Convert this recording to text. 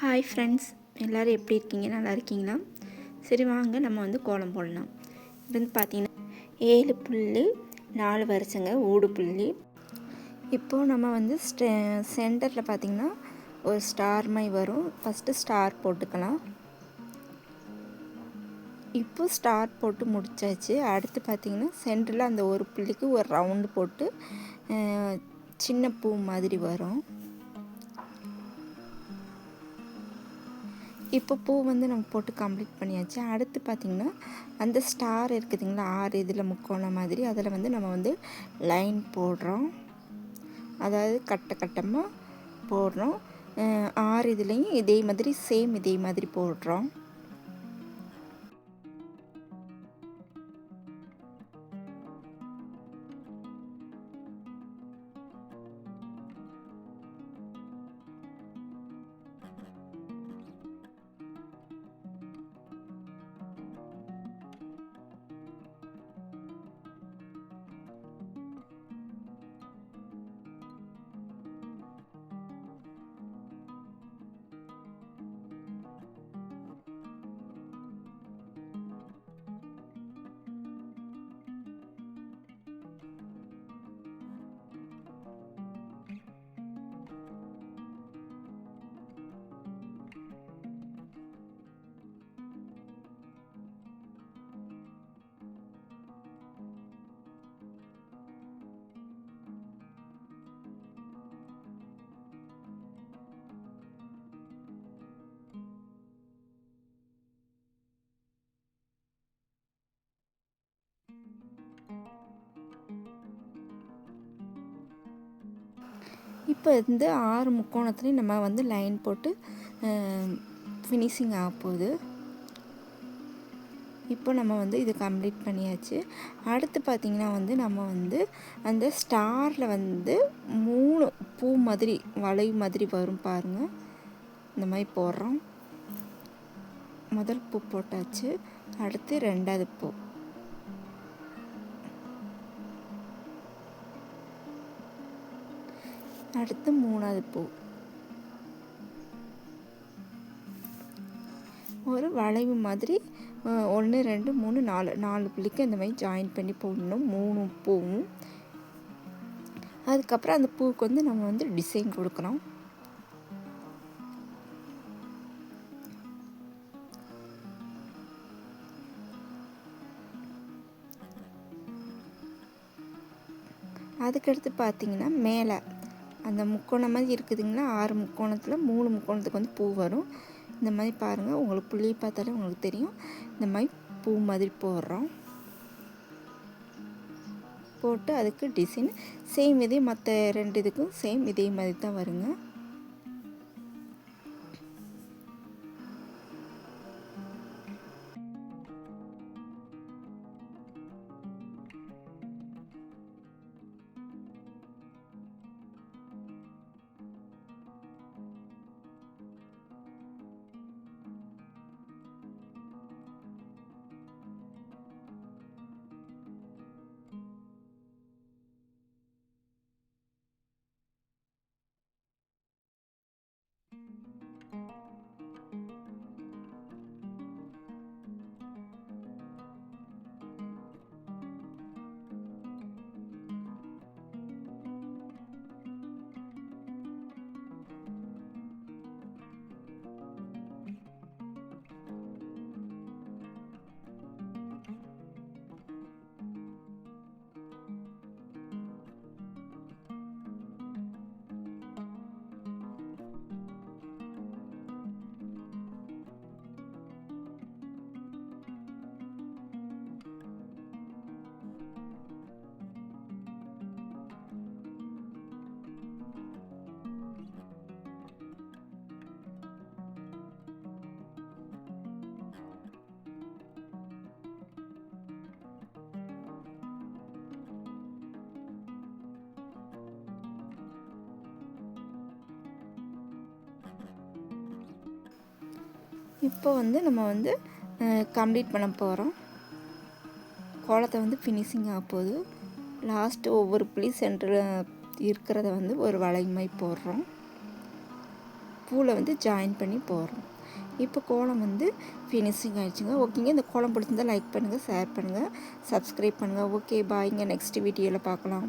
Hi friends எல்லோரும் எப்படி இருக்கீங்க? நல்லா இருக்கீங்களா? சரி வாங்க. நம்ம வந்து கோலம் போடலாம். இது வந்து பார்த்தீங்கன்னா ஏழு புள்ளி நாலு வருஷங்க ஊடு புள்ளி. இப்போது நம்ம வந்து ஸ்டே சென்டரில் பார்த்திங்கன்னா ஒரு ஸ்டார் மாதிரி வரும். ஃபஸ்ட்டு ஸ்டார் போட்டுக்கலாம். இப்போ ஸ்டார் போட்டு முடிச்சாச்சு. அடுத்து பார்த்திங்கன்னா சென்டரில் அந்த ஒரு புள்ளிக்கு ஒரு ரவுண்டு போட்டு சின்ன பூ மாதிரி வரும். இப்போ பூ வந்து நம்ம போட்டு கம்ப்ளீட் பண்ணியாச்சு. அடுத்து பார்த்திங்கன்னா அந்த ஸ்டார் இருக்குதுங்களா ஆறு இதில் முக்கோணம் மாதிரி. அதில் வந்து நம்ம வந்து லைன் போடுறோம். அதாவது கட்ட கட்டமாக போடுறோம். ஆறு இதுலேயும் இதே மாதிரி சேம் இதே மாதிரி போடுறோம். இப்போ இந்த ஆறு முக்கோணத்துலேயும் நம்ம வந்து லைன் போட்டு ஃபினிஷிங் ஆக போகுது. இப்போ நம்ம வந்து இது கம்ப்ளீட் பண்ணியாச்சு. அடுத்து பார்த்திங்கன்னா வந்து நம்ம வந்து அந்த ஸ்டாரில் வந்து மூணு பூ மாதிரி வளைவு மாதிரி வரும் பாருங்கள் இந்த மாதிரி போடுறோம். முதல் பூ போட்டாச்சு. அடுத்து ரெண்டாவது பூ. அடுத்து மூணாவது பூ. ஒரு வளைவு மாதிரி ஒன்று ரெண்டு மூணு நாலு நாலு புள்ளிக்கு இந்த மாதிரி ஜாயின் பண்ணி போடணும். மூணு பூவும். அதுக்கப்புறம் அந்த பூவுக்கு வந்து நம்ம வந்து டிசைன் கொடுக்கணும். அதுக்கடுத்து பார்த்தீங்கன்னா மேலே. அந்த முக்கோணம் மாதிரி இருக்குதுங்களா? ஆறு முக்கோணத்தில் மூணு முக்கோணத்துக்கு வந்து பூ வரும். இந்த மாதிரி பாருங்கள் உங்களுக்கு புள்ளி பார்த்தாலே உங்களுக்கு தெரியும். இந்த மாதிரி பூ மாதிரி போடுறோம். போட்டு அதுக்கு டிசைன் சேம் இதே மற்ற ரெண்டு இதுக்கும் சேம் இதே மாதிரி தான் வருங்க. இப்போ வந்து நம்ம வந்து கம்ப்ளீட் பண்ண போகிறோம் கோலத்தை வந்து ஃபினிஷிங் ஆக போகுது. லாஸ்ட்டு ஒவ்வொரு புளி சென்டரில் இருக்கிறத வந்து ஒரு வளைமை போடுறோம். பூவில் வந்து ஜாயின் பண்ணி போடுறோம். இப்போ கோலம் வந்து ஃபினிஷிங் ஆகிடுச்சுங்க ஓகேங்க இந்த கோலம் பிடிச்சிருந்தால் லைக் பண்ணுங்கள் ஷேர் பண்ணுங்கள் சப்ஸ்கிரைப் பண்ணுங்கள் ஓகே பாய்ங்க நெக்ஸ்ட் வீடியோவில் பார்க்கலாம்.